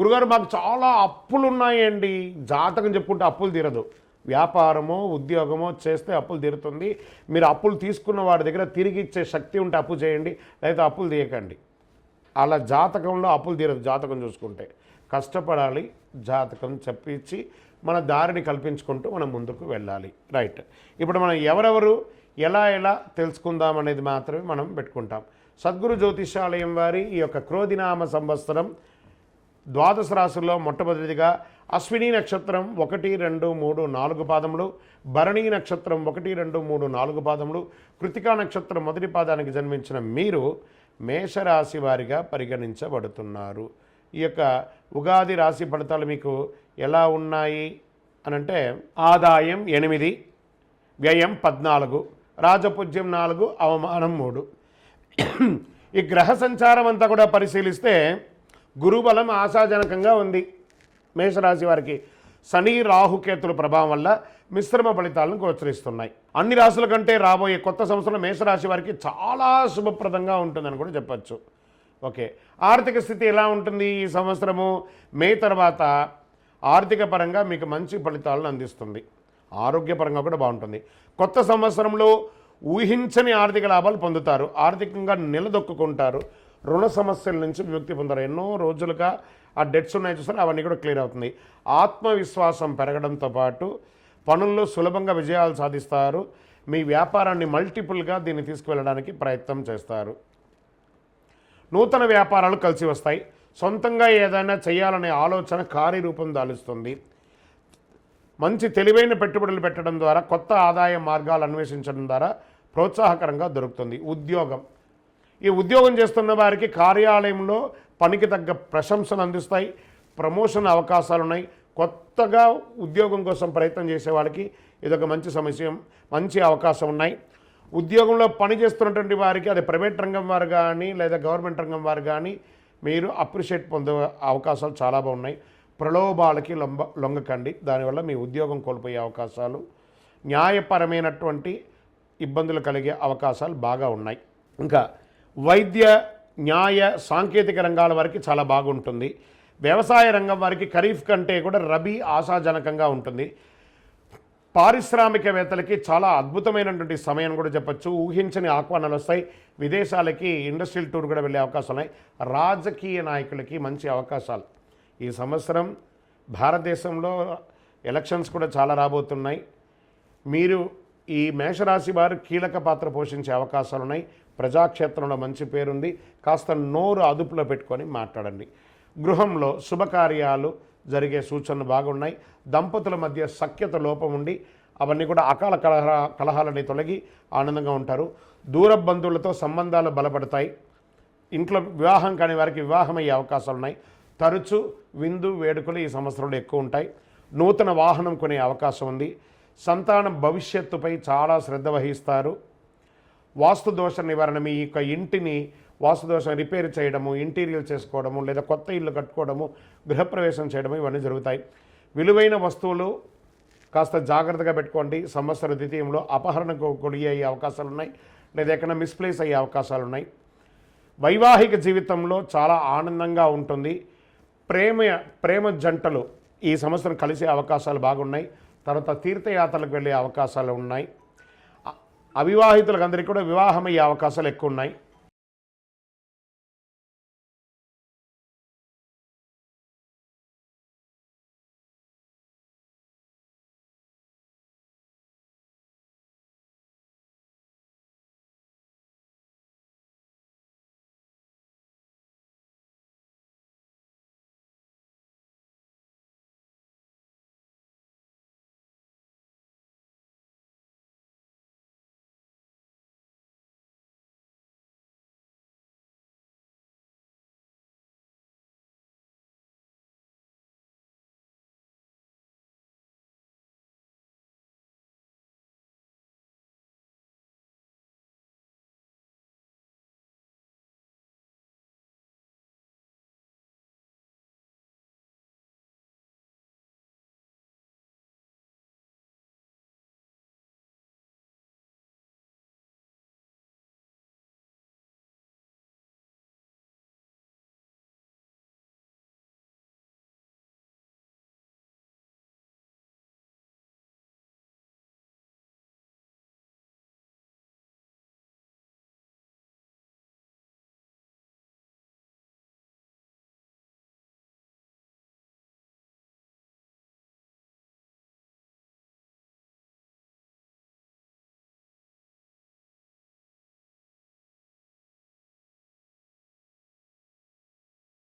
గురుగారు మాకు చాలా అప్పులు ఉన్నాయండి జాతకం చెప్పుకుంటే అప్పులు తీరదు. వ్యాపారమో ఉద్యోగమో చేస్తే అప్పులు తీరుతుంది. మీరు అప్పులు తీసుకున్న వాడి దగ్గర తిరిగి ఇచ్చే శక్తి ఉంటే అప్పు చేయండి లేదా అప్పులు తీయకండి. అలా జాతకంలో అప్పులు తీరదు జాతకం చూసుకుంటే. కష్టపడాలి జాతకం చెప్పించి మన దారిని కల్పించుకుంటూ మనం ముందుకు వెళ్ళాలి. రైట్. ఇప్పుడు మనం ఎవరెవరు ఎలా ఎలా తెలుసుకుందాం అనేది మాత్రమే మనం పెట్టుకుంటాం. సద్గురు జ్యోతిషాలయం వారి ఈ యొక్క క్రోధినామ సంవత్సరం ద్వాదశ రాశుల్లో మొట్టమొదటిదిగా అశ్విని నక్షత్రం ఒకటి రెండు మూడు నాలుగు పాదములు భరణి నక్షత్రం ఒకటి రెండు మూడు నాలుగు పాదములు కృతికా నక్షత్రం మొదటి పాదానికి జన్మించిన మీరు మేషరాశి వారిగా పరిగణించబడుతున్నారు. ఈ యొక్క ఉగాది రాశి ఫలితాలు మీకు ఎలా ఉన్నాయి? అనంటే ఆదాయం ఎనిమిది వ్యయం పద్నాలుగు రాజపూజ్యం నాలుగు అవమానం మూడు. ఈ గ్రహ సంచారం అంతా కూడా పరిశీలిస్తే గురుబలం ఆశాజనకంగా ఉంది. మేషరాశి వారికి శని రాహుకేతుల ప్రభావం వల్ల మిశ్రమ ఫలితాలను గోచరిస్తున్నాయి. అన్ని రాశుల కంటే రాబోయే కొత్త సంవత్సరం మేషరాశి వారికి చాలా శుభప్రదంగా ఉంటుందని కూడా చెప్పచ్చు. ఓకే. ఆర్థిక స్థితి ఎలా ఉంటుంది ఈ సంవత్సరము? మే తర్వాత ఆర్థిక పరంగా మీకు మంచి ఫలితాలను అందిస్తుంది. ఆరోగ్యపరంగా కూడా బాగుంటుంది. కొత్త సంవత్సరంలో ఊహించని ఆర్థిక లాభాలు పొందుతారు. ఆర్థికంగా నిలదొక్కుంటారు రుణ సమస్యల నుంచి విముక్తి పొందారు. ఎన్నో రోజులుగా ఆ డెట్స్ ఉన్నాయి చూసారు? అవన్నీ కూడా క్లియర్ అవుతుంది. ఆత్మవిశ్వాసం పెరగడంతో పాటు పనుల్లో సులభంగా విజయాలు సాధిస్తారు. మీ వ్యాపారాన్ని మల్టిపుల్గా దీన్ని తీసుకువెళ్ళడానికి ప్రయత్నం చేస్తారు. నూతన వ్యాపారాలు కలిసి వస్తాయి. సొంతంగా ఏదైనా చేయాలనే ఆలోచన కార్యరూపం దాలుస్తుంది. మంచి తెలివైన పెట్టుబడులు పెట్టడం ద్వారా కొత్త ఆదాయ మార్గాలు అన్వేషించడం ద్వారా ప్రోత్సాహకరంగా దొరుకుతుంది. ఉద్యోగం. ఈ ఉద్యోగం చేస్తున్న వారికి కార్యాలయంలో పనికి తగ్గ ప్రశంసలు అందిస్తాయి ప్రమోషన్ అవకాశాలు ఉన్నాయి. కొత్తగా ఉద్యోగం కోసం ప్రయత్నం చేసే వాళ్ళకి ఇదొక మంచి సమస్య మంచి అవకాశం ఉన్నాయి. ఉద్యోగంలో పని చేస్తున్నటువంటి వారికి అది ప్రైవేట్ రంగం వారు కానీ లేదా గవర్నమెంట్ రంగం వారు కానీ మీరు అప్రిషియేట్ పొందే అవకాశాలు చాలా బాగున్నాయి ప్రలోభాలకి లొంబ లొంగకండి. దానివల్ల మీ ఉద్యోగం కోల్పోయే అవకాశాలు న్యాయపరమైనటువంటి ఇబ్బందులు కలిగే అవకాశాలు బాగా ఉన్నాయి. ఇంకా వైద్య న్యాయ సాంకేతిక రంగాల వారికి చాలా బాగుంటుంది. వ్యవసాయ రంగం వారికి ఖరీఫ్ కంటే కూడా రబీ ఆశాజనకంగా ఉంటుంది. పారిశ్రామికవేత్తలకి చాలా అద్భుతమైనటువంటి సమయం కూడా చెప్పచ్చు. ఊహించని ఆహ్వానాలు వస్తాయి. విదేశాలకి ఇండస్ట్రియల్ టూర్ కూడా వెళ్ళే అవకాశాలు ఉన్నాయి. రాజకీయ నాయకులకి మంచి అవకాశాలు. ఈ సంవత్సరం భారతదేశంలో ఎలక్షన్స్ కూడా చాలా రాబోతున్నాయి. మీరు ఈ మేషరాశి వారు కీలక పాత్ర పోషించే అవకాశాలు ఉన్నాయి. ప్రజాక్షేత్రంలో మంచి పేరుంది. కాస్త నోరు అదుపులో పెట్టుకొని మాట్లాడండి. గృహంలో శుభకార్యాలు జరిగే సూచనలు బాగున్నాయి. దంపతుల మధ్య సఖ్యత లోపం ఉండి అవన్నీ కూడా అకాల కలహ కలహాలని తొలగి ఆనందంగా ఉంటారు. దూర బంధువులతో సంబంధాలు బలపడతాయి. ఇంట్లో వివాహం కాని వారికి వివాహం అయ్యే అవకాశాలు ఉన్నాయి. తరచు విందు వేడుకలు ఈ సంవత్సరంలో ఎక్కువ ఉంటాయి. నూతన వాహనం కొనే అవకాశం ఉంది. సంతానం భవిష్యత్తుపై చాలా శ్రద్ధ వహిస్తారు. వాస్తు దోష నివారణ మీ యొక్క ఇంటిని వాస్తు దోషం రిపేర్ చేయడము ఇంటీరియర్ చేసుకోవడము లేదా కొత్త ఇల్లు కట్టుకోవడము గృహప్రవేశం చేయడము ఇవన్నీ జరుగుతాయి. విలువైన వస్తువులు కాస్త జాగ్రత్తగా పెట్టుకోండి. సంవత్సర ద్వితీయంలో అపహరణకు గురి అయ్యే అవకాశాలు ఉన్నాయి లేదా ఎక్కడ మిస్ప్లేస్ అయ్యే అవకాశాలు ఉన్నాయి వైవాహిక జీవితంలో చాలా ఆనందంగా ఉంటుంది. ప్రేమ ప్రేమ జంటలు ఈ సంవత్సరం కలిసే అవకాశాలు బాగున్నాయి. తర్వాత తీర్థయాత్రలకు వెళ్ళే అవకాశాలు ఉన్నాయి. అవివాహితులకు అందరికీ కూడా వివాహమయ్యే అవకాశాలు ఎక్కువ ఉన్నాయి.